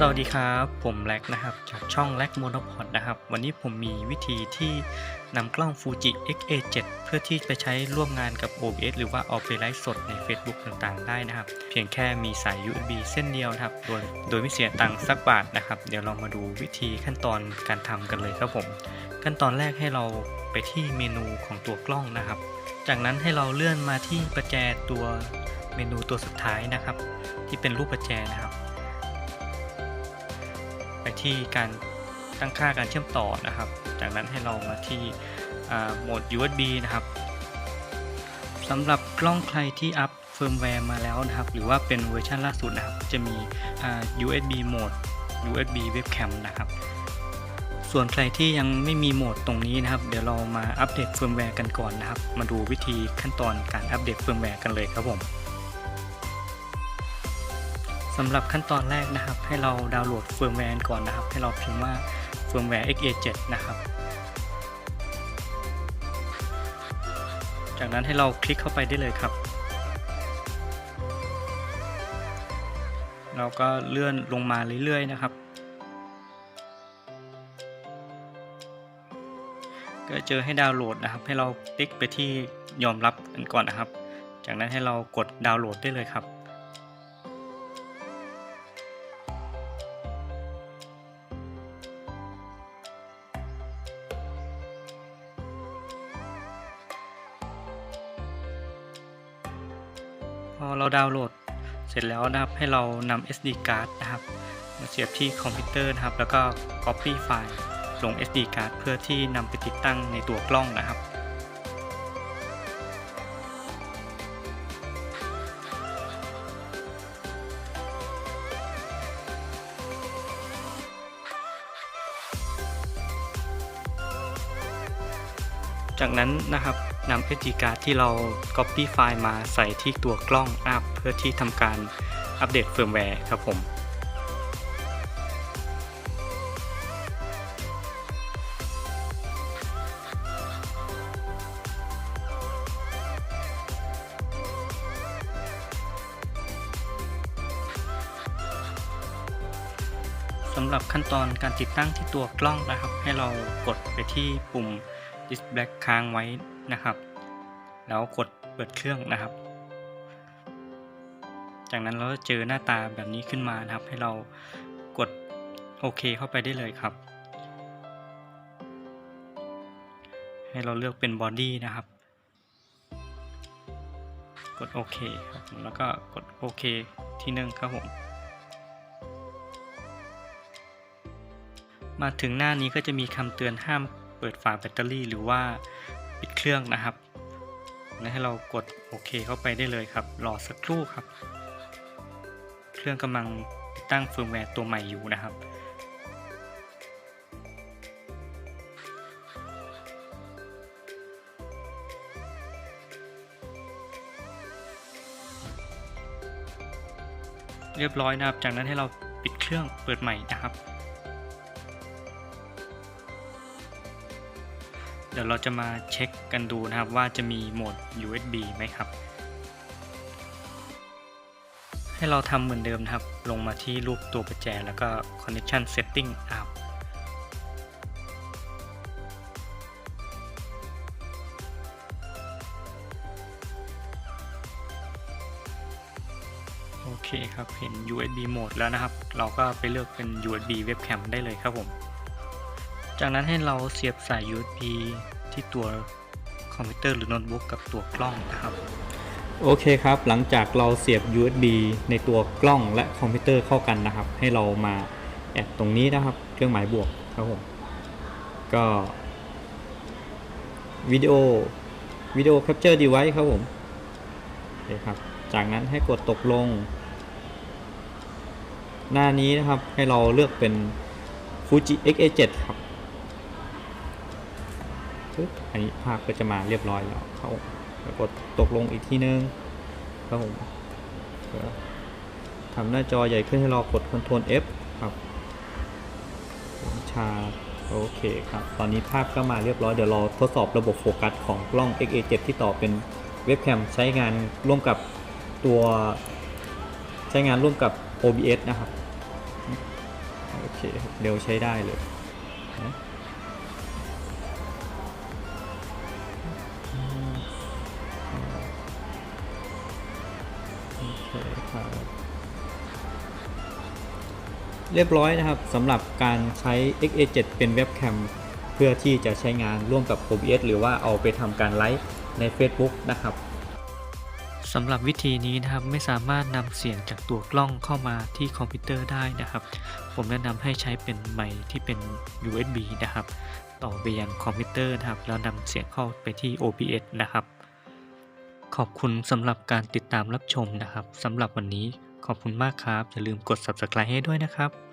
สวัสดีครับ ผมแล็กนะครับ จากช่องแล็กโมโนพอดนะครับ วันนี้ผมมีวิธีที่นำกล้อง Fuji X-A7 เพื่อที่ไปใช้ร่วมงานกับ OBS หรือว่าเอาไปไลฟ์สดใน Facebook ต่างๆ ได้นะครับ เพียงแค่มีสาย USB เส้นเดียวนะครับ โดยโดยไม่เสียตังค์สักบาทนะครับ เดี๋ยวเรามาดูวิธีขั้นตอนการทำกันเลยครับผม ขั้นตอนแรกให้เราไปที่เมนูของตัวกล้องนะครับ จากนั้นให้เราเลื่อนมาที่ประแจตัวเมนูตัวสุดท้ายนะครับ ที่เป็นรูปประแจนะครับ ไปที่การตั้งค่าการเชื่อมต่อนะครับ จากนั้นให้เรามาที่โหมด USB นะครับสำหรับกล้องใครที่อัพเฟิร์มแวร์มาแล้วนะครับ หรือว่าเป็นเวอร์ชันล่าสุดนะครับ จะมี USB โหมด USB webcam นะครับ ส่วนใครที่ยังไม่มีโหมดตรงนี้นะครับ เดี๋ยวเรามาอัปเดตเฟิร์มแวร์กันก่อนนะครับ มาดูวิธีขั้นตอนการอัปเดตเฟิร์มแวร์กันเลยครับผม สำหรับขั้นตอนแรกนะครับ ให้เราดาวน์โหลดเฟิร์มแวร์ก่อนนะครับ ให้เราพิมพ์ว่าเฟิร์มแวร์ XA7 นะครับ จากนั้นให้เราคลิกเข้าไปได้เลยครับ เราก็เลื่อนลงมาเรื่อยๆนะครับ ก็เจอให้ดาวน์โหลดนะครับ ให้เราติ๊กไปที่ยอมรับกันก่อนนะครับ จากนั้นให้เรากดดาวน์โหลดได้เลยครับ พอเราดาวน์โหลดเสร็จแล้วนะครับให้เรานำ SD card นะครับ มาเสียบที่คอมพิวเตอร์นะครับ แล้วก็ Copy ไฟล์ลง SD card เพื่อที่นำไปติดตั้งในตัวกล้องนะครับจากนั้นนะครับ นำ SD card ที่เรา Copy ไฟล์มาใส่ที่ตัวกล้องอัพเพื่อที่ทำการอัปเดตเฟิร์มแวร์ครับผมสำหรับขั้นตอนการติดตั้งที่ตัวกล้องนะครับ ให้เรากดไปที่ปุ่ม display ค้างไว้นะครับ แล้วกดเปิดเครื่องนะครับ จากนั้นเราจะเจอหน้าตาแบบนี้ขึ้นมานะครับ ให้เรากดโอเคเข้าไปได้เลยครับ ให้เราเลือกเป็นบอดี้นะครับ กดโอเคครับแล้วก็กดโอเคที่หนึ่งครับผมมาถึงหน้านี้ก็จะมีคำเตือนห้าม เปิดฝาแบตเตอรี่หรือว่าปิดเครื่องนะครับและให้เรากดโอเคเข้าไปได้เลยครับ รอสักครู่ครับ เครื่องกำลังติดตั้งเฟิร์มแวร์ตัวใหม่อยู่นะครับ เรียบร้อยนะครับ จากนั้นให้เราปิดเครื่องเปิดใหม่นะครับ ดี๋ยวเราจะมาเช็คกันดูนะครับว่าจะมีโหมด USB ไหมครับ ให้เราทำเหมือนเดิมนะครับ ลงมาที่รูปตัวประแจแล้วก็ connection setting up โอเคครับ เห็น USB โหมดแล้วนะครับ เราก็ไปเลือกเป็น USB webcam ได้เลยครับผม จากนั้นให้เราเสียบสาย USB ที่ตัวคอมพิวเตอร์หรือโน้ตบุ๊กกับตัวกล้องนะครับ โอเคครับ หลังจากเราเสียบ USB ในตัวกล้องและคอมพิวเตอร์เข้ากันนะครับ ให้เรามาแอดตรงนี้นะครับ เครื่องหมายบวกครับผม ก็วิดีโอวิดีโอแคปเจอร์ดีไว e ครับผมโอเคครับ จากนั้นให้กดตกลง หน้านี้นะครับให้เราเลือกเป็น Fuji X-A7 ครับ ปึ๊บอันนี้ภาพก็จะมาเรียบร้อยแล้วเขาแล้วกดตกลงอีกทีนึงครับผมทำหน้าจอใหญ่ขึ้นให้เรากด Ctrl F ครับชาโอเคครับ ตอนนี้ภาพก็มาเรียบร้อย เดี๋ยวเราทดสอบระบบโฟกัสของกล้อง XA7 ที่ต่อเป็นเว็บแคมใช้งานร่วมกับตัวใช้งานร่วมกับ OBS นะครับครับเร็วใช้ได้เลย เรียบร้อยนะครับสำหรับการใช้ XA7 เป็นเว็บแคมเพื่อที่จะใช้งานร่วมกับ OBS หรือว่าเอาไปทำการไลฟ์ใน Facebook นะครับสำหรับวิธีนี้นะครับไม่สามารถนำเสียงจากตัวกล้องเข้ามาที่คอมพิวเตอร์ได้นะครับ ผมแนะนำให้ใช้เป็นไมค์ที่เป็น USB นะครับ ต่อไปยังคอมพิวเตอร์นะครับ แล้วนำเสียงเข้าไปที่ OBS นะครับ ขอบคุณสำหรับการติดตามรับชมนะครับสำหรับวันนี้ ขอบคุณมากครับ อย่าลืมกด Subscribe ให้ด้วยนะครับ